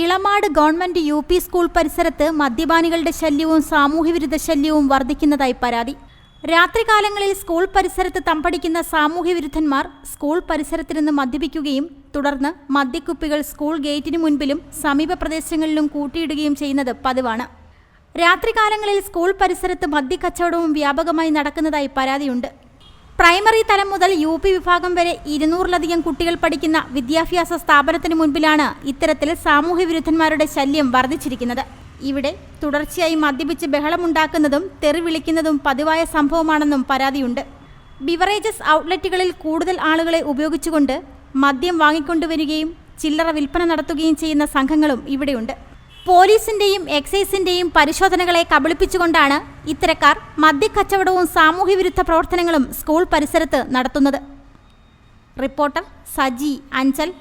Elamad government U P school പരിസരത്ത് മദ്യപാനികളുടെ ശല്യവും സാമൂഹ്യവിരുദ്ധ ശല്യവും വർദ്ധിക്കുന്നതായി പരാതി. രാത്രികാലങ്ങളിൽ സ്കൂൾ പരിസരത്ത് തമ്പടിക്കുന്ന സാമൂഹ്യവിരുദ്ധന്മാർ സ്കൂൾ പരിസരത്ത് നിന്ന് മദ്യപിക്കുകയും തുടർന്ന് മദ്യക്കുപ്പികൾ സ്കൂൾ ഗേറ്റിന് മുൻപിലും സമീപ പ്രദേശങ്ങളിലും കൂട്ടിയിടുകയും ചെയ്യുന്നത് പതിവാണ്. രാത്രികാലങ്ങളിൽ സ്കൂൾ പരിസരത്ത് മദ്യക്കച്ചവടവും വ്യാപകമായി നടക്കുന്നതായി പരാതിയുണ്ട്. പ്രൈമറി തലം മുതൽ യു പി വിഭാഗം വരെ ഇരുന്നൂറിലധികം കുട്ടികൾ പഠിക്കുന്ന വിദ്യാഭ്യാസ സ്ഥാപനത്തിന് മുൻപിലാണ് ഇത്തരത്തിൽ സാമൂഹ്യവിരുദ്ധന്മാരുടെ ശല്യം വർദ്ധിച്ചിരിക്കുന്നത്. ഇവിടെ തുടർച്ചയായി മദ്യപിച്ച് ബഹളമുണ്ടാക്കുന്നതും തെറി വിളിക്കുന്നതും പതിവായ സംഭവമാണെന്നും പരാതിയുണ്ട്. ബിവറേജസ് ഔട്ട്ലെറ്റുകളിൽ കൂടുതൽ ആളുകളെ ഉപയോഗിച്ചുകൊണ്ട് മദ്യം വാങ്ങിക്കൊണ്ടുവരികയും ചില്ലറ വിൽപ്പന നടത്തുകയും ചെയ്യുന്ന സംഘങ്ങളും ഇവിടെയുണ്ട്. പോലീസിന്റെയും എക്സൈസിന്റെയും പരിശോധനകളെ കബളിപ്പിച്ചുകൊണ്ടാണ് ഇത്തരക്കാർ മദ്യക്കച്ചവടവും സാമൂഹ്യവിരുദ്ധ പ്രവർത്തനങ്ങളും സ്കൂൾ പരിസരത്ത് നടത്തുന്നത്. റിപ്പോർട്ടർ സജി അഞ്ചൽ.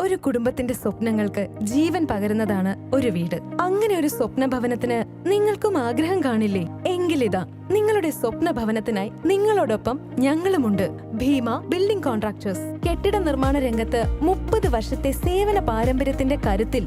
ഒരു കുടുംബത്തിന്റെ സ്വപ്നങ്ങൾക്ക് ജീവൻ പകരുന്നതാണ് ഒരു വീട്. അങ്ങനെ ഒരു സ്വപ്ന ഭവനത്തിന് നിങ്ങൾക്കും ആഗ്രഹം കാണില്ലേ? എങ്കിലിതാ നിങ്ങളുടെ സ്വപ്ന ഭവനത്തിനായി നിങ്ങളോടൊപ്പം ഞങ്ങളുമുണ്ട്. Bhima building contractors. കെട്ടിട നിർമ്മാണ രംഗത്ത് മുപ്പത് വർഷത്തെ സേവന പാരമ്പര്യത്തിന്റെ കരുത്തിൽ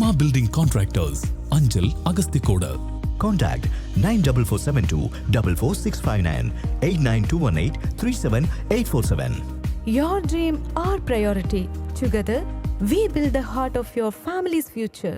Bheema building contractors Anchal Agasthikode Contact 94472 44659 89218 37847. Your dream, our priority. Together, we build the heart of your family's future.